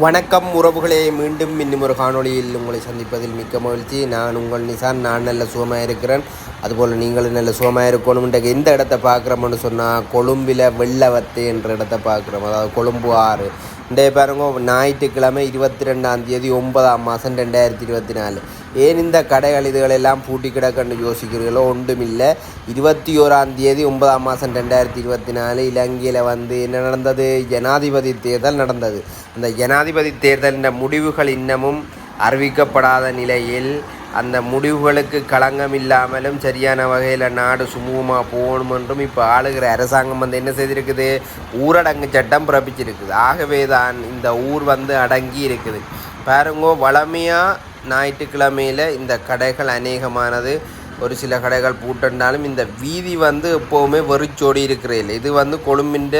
வணக்கம் உறவுகளே மீண்டும் இன்னும் ஒரு காணொளியில் உங்களை சந்திப்பதில் மிக்க மகிழ்ச்சி. நான் உங்கள் நிசான் நான் நல்ல சுகமாக இருக்கிறேன். அதுபோல் நீங்களும் நல்ல சுகமாக இருக்கணும். எந்த இடத்த பார்க்குறோம்னு சொன்னால் கொழும்பில் வெள்ளவத்து என்ற இடத்த பார்க்குறோம். அதாவது கொழும்பு ஆறு. இன்றைய பாருங்க ஞாயிற்றுக்கிழமை இருபத்தி ரெண்டாம் தேதி ஒன்பதாம் மாதம் ரெண்டாயிரத்தி இருபத்தி நாலு. ஏன் இந்த கடைகள் இதுகளெல்லாம் பூட்டி கிடக்கன்னு யோசிக்கிறீர்களோ? ஒன்றுமில்லை. இருபத்தி ஓராம் தேதி ஒன்பதாம் மாதம் ரெண்டாயிரத்தி இருபத்தி நாலு இலங்கையில் வந்து என்ன நடந்தது? ஜனாதிபதி தேர்தல் நடந்தது. அந்த ஜனாதிபதி தேர்தலின் முடிவுகள் இன்னமும் அறிவிக்கப்படாத நிலையில் அந்த முடிவுகளுக்கு களங்கம் இல்லாமலும் சரியான வகையில் நாடு சுமூகமாக போகணும் என்றும் இப்போ ஆளுகிற அரசாங்கம் வந்து என்ன செய்திருக்குது? ஊரடங்கு சட்டம் பிறப்பிச்சிருக்குது. ஆகவே தான் இந்த ஊர் வந்து அடங்கி இருக்குது. பாருங்கோ வளமையாக ஞாயிற்றுக்கிழமையில் இந்த கடைகள் அநேகமானது. ஒரு சில கடைகள் பூட்டண்டாலும் இந்த வீதி வந்து எப்போவுமே வெறிச்சோடி இருக்கிறதில்லை. இது வந்து கொழும்பின்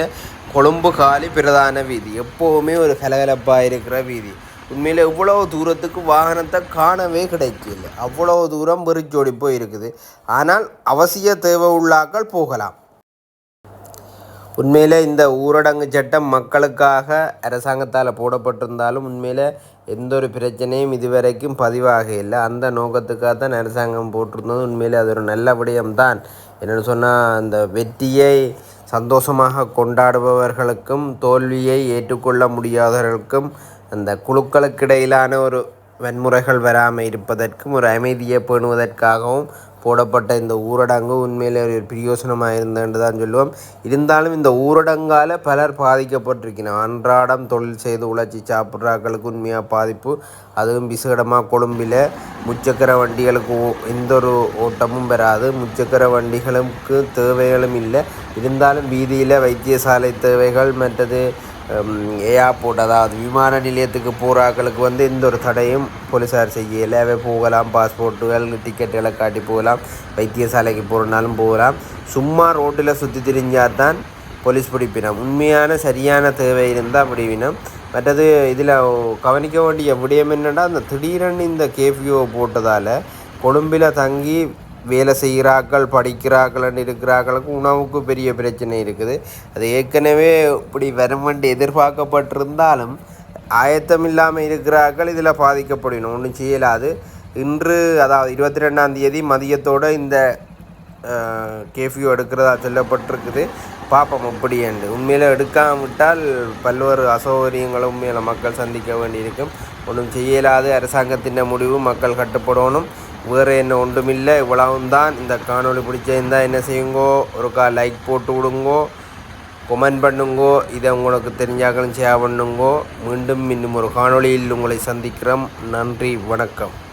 கொழும்பு காலி பிரதான வீதி. எப்போவுமே ஒரு கலகலப்பாக இருக்கிற வீதி. உண்மையில் இவ்வளோ தூரத்துக்கு வாகனத்தை காணவே கிடைக்கல. அவ்வளோ தூரம் வெறிச்சோடி போயிருக்குது. ஆனால் அவசிய தேவை உள்ளாக்கள் போகலாம். உண்மையில் இந்த ஊரடங்கு சட்டம் மக்களுக்காக அரசாங்கத்தால் போடப்பட்டிருந்தாலும் உண்மையில் எந்த ஒரு பிரச்சனையும் இதுவரைக்கும் பதிவாக இல்லை. அந்த நோக்கத்துக்காக தான் அரசாங்கம் போட்டிருந்தது. உண்மையில் அது ஒரு நல்ல விடயம்தான். என்னென்னு சொன்னால் அந்த வெற்றியை சந்தோஷமாக கொண்டாடுபவர்களுக்கும் தோல்வியை ஏற்றுக்கொள்ள முடியாதவர்களுக்கும் அந்த குழுக்களுக்கிடையிலான ஒரு வன்முறைகள் வராமல் இருப்பதற்கும் ஒரு அமைதியை பேணுவதற்காகவும் போடப்பட்ட இந்த ஊரடங்கு உண்மையில் ஒரு பிரயோசனமாக இருந்தேன்னு தான் சொல்லுவோம். இருந்தாலும் இந்த ஊரடங்கால் பலர் பாதிக்கப்பட்டிருக்கணும் அன்றாடம் தொழில் செய்து உழைச்சி சாப்பிட்றாக்களுக்கு உண்மையாக பாதிப்பு? அதுவும் விசேடமாக கொழும்பில் முச்சக்கர வண்டிகளுக்கு எந்த ஒரு ஓட்டமும் வராது. முச்சக்கர வண்டிகளுக்கு தேவைகளும் இல்லை. இருந்தாலும் வீதியில் வைத்தியசாலை தேவைகள் மற்றது ஏர்போர்ட் அதாவது விமான நிலையத்துக்கு போகிறாக்களுக்கு வந்து எந்த ஒரு தடையும் போலீஸார் செய்யலை. அவை போகலாம் பாஸ்போர்ட்டுகள் டிக்கெட்டுகளை காட்டி போகலாம் வைத்தியசாலைக்கு போகிறனாலும் போகலாம். சும்மா ரோட்டில் சுற்றி திரிஞ்சால் தான் போலீஸ் பிடிப்பினம். உண்மையான சரியான தேவை இருந்தால் பிடிவினம் மற்றது இதில் கவனிக்க வேண்டிய விடயம் என்னென்னா அந்த திடீரென்னு இந்த கேஃபியோ போட்டதால் கொழும்பில் தங்கி வேலை செய்கிறாக்கள் படிக்கிறார்கள்னு இருக்கிறார்களுக்கு உணவுக்கு பெரிய பிரச்சனை இருக்குது. அது ஏற்கனவே இப்படி வருமென்று எதிர்பார்க்கப்பட்டிருந்தாலும் ஆயத்தம் இல்லாமல் இருக்கிறார்கள். இதில் பாதிக்கப்படணும். ஒன்றும் செய்யலாது. இன்று அதாவது இருபத்தி ரெண்டாம் தேதி மதியத்தோடு இந்த கேஃபியூ எடுக்கிறதா சொல்லப்பட்டிருக்குது. பார்ப்போம் என்று. உண்மையில் எடுக்காம விட்டால் பல்வேறு அசௌகரியங்களும் உண்மையில் மக்கள் சந்திக்க வேண்டியிருக்கும். ஒன்றும் செய்யலாது. அரசாங்கத்தின் முடிவு மக்கள் கட்டுப்படணும் வேறு என்ன ஒன்றுமில்லை. இவ்வளவும் தான் இந்த காணொலி பிடிச்சிருந்தால் என்ன செய்யுங்கோ? ஒருக்கா லைக் போட்டு விடுங்கோ. கொமெண்ட் பண்ணுங்கோ. இதை உங்களுக்கு தெரிஞ்சாக்களும் ஷேர் பண்ணுங்கோ. மீண்டும் இன்னும் ஒரு காணொளியில் உங்களை சந்திக்கிறோம். நன்றி. வணக்கம்.